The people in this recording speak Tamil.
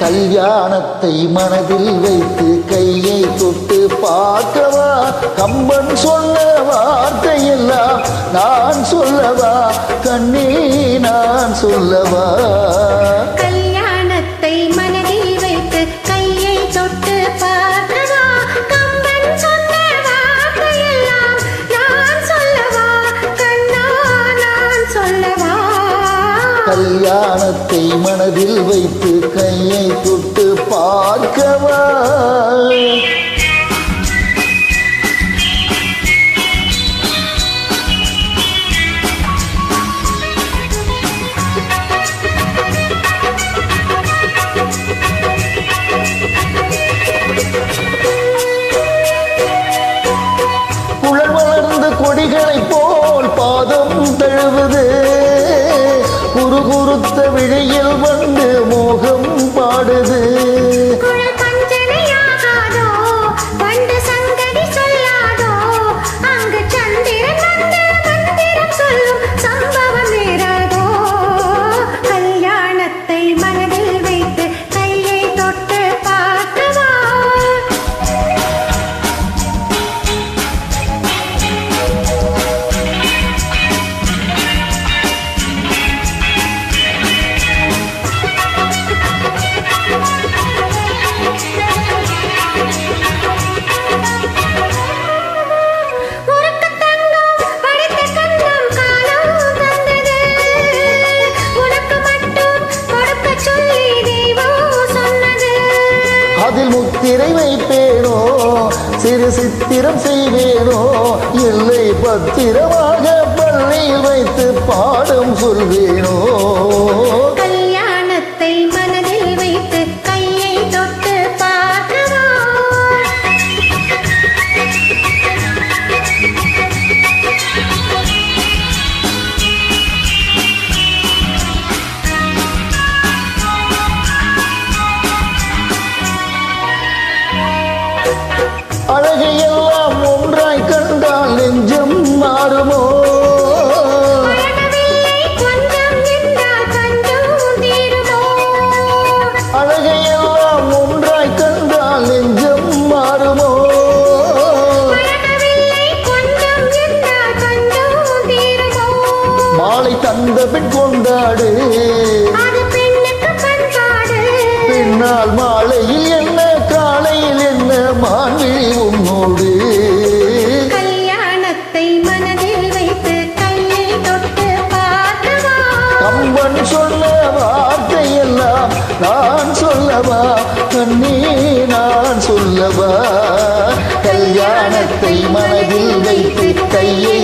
கல்யாணத்தை மனதில் வைத்து கையை தொட்டு பார்க்கவா? கம்பன் சொன்ன வார்த்தையெல்லாம் நான் சொல்லவா? கண்ணே நான் சொல்லவா? கல்யாணத்தை மனதில் வைத்து கையை தொட்டு பார்க்கவா? குழல் வளர்ந்த கொடிகளைப் போல் பாதம் தழுவது. குறுகுறுத்த விழியில் வந்து மோகம் பாடுது. அதில் முத்திரை வைப்பேனோ சிறு சித்திரம் செய்வேனோ இல்லை பத்திரமாக பள்ளியில் வைத்து பாடம் சொல்வேனோ. மாலை தந்த பின் கொண்டாடு. பின்னால் மாலையில் என்ன காலையில் என்ன மான்விழி உன்னோடு கல்யாணத்தை மனதில் வைத்து கையை தொட்டு கம்பன் சொன்ன வார்த்தையெல்லாம் நான் சொல்லவா கண்ணே நான் சொல்லவா? கல்யாணத்தை மனதில் வைத்து கையை